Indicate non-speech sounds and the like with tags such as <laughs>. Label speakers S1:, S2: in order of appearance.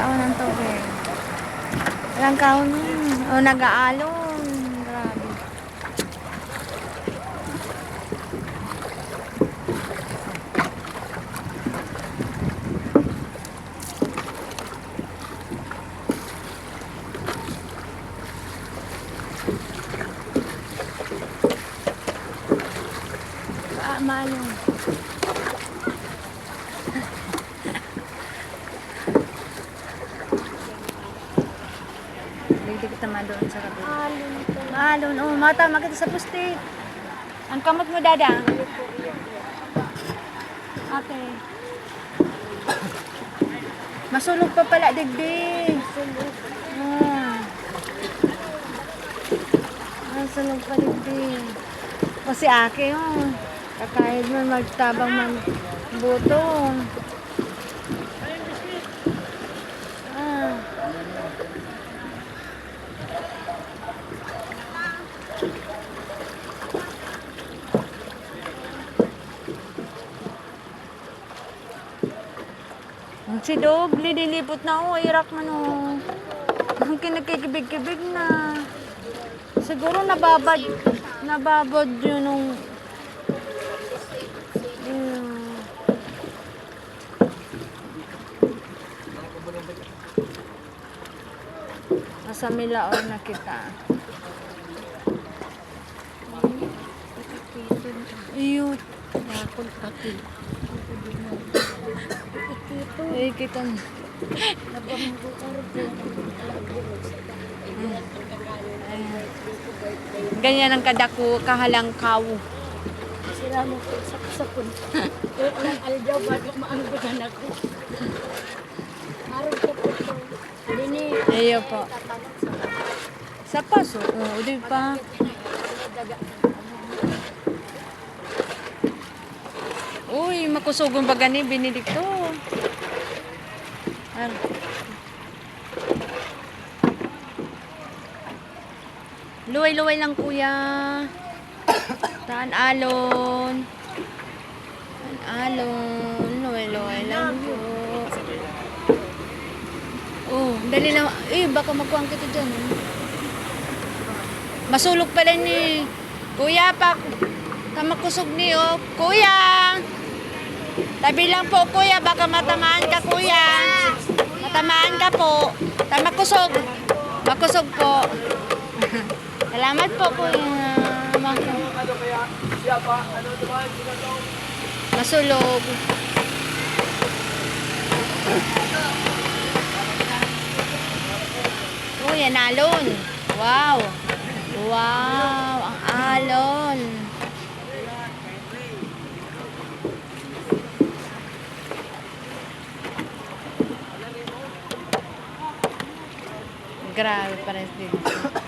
S1: Tao ng tubig. Walang kaon nun. O, nag-aalon. Grabe. Ah, malong. Naman doon sa kabila.
S2: Alon.
S1: Alon, oh, mata, makita sa pusti. Ang kamot mo, dada. Ate. Masulog pa pala, digdi.
S2: Sulog.
S1: Ah. Masulog pa, digdi. O si Ake, oh. Kakahid man, magtabang man buto. Si Dog, lilipot na ako. Irak man oh. Ang kinagkikibig-kibig na. Siguro nababad. Nababad yun nung... Nasa Milaor na kita. Iyot.
S2: Yakol Ikito.
S1: Eh,
S2: rin.
S1: Ganyan ang kadako, kahalangkaw.
S2: Sila mo ko sa kasapon. Kaya lang aljaw bago maanggunan ako. Araw ko po ito. Dini.
S1: Ayo po.
S2: Sa
S1: paso. Oo, di pa.
S2: daga.
S1: Uy, makusugong ba gani binilik to? Ar. Luway-luway lang kuya. Taan alon. Taan alon. Luway-luway lang. Oh, dali na. Eh, baka magkuhan kita dyan. eh. Masulog pala ni. Kuya, pa. Kamakusog ni, oh. Kuya! Tabi lang po, kuya. Baka matamaan ka, kuya. Matamaan ka po. Tamakusog. Makusog po. <laughs> Salamat po, kuya. Masulog. Uy, ang alon. Wow. Wow, ang alon. Grabe pa rin dito.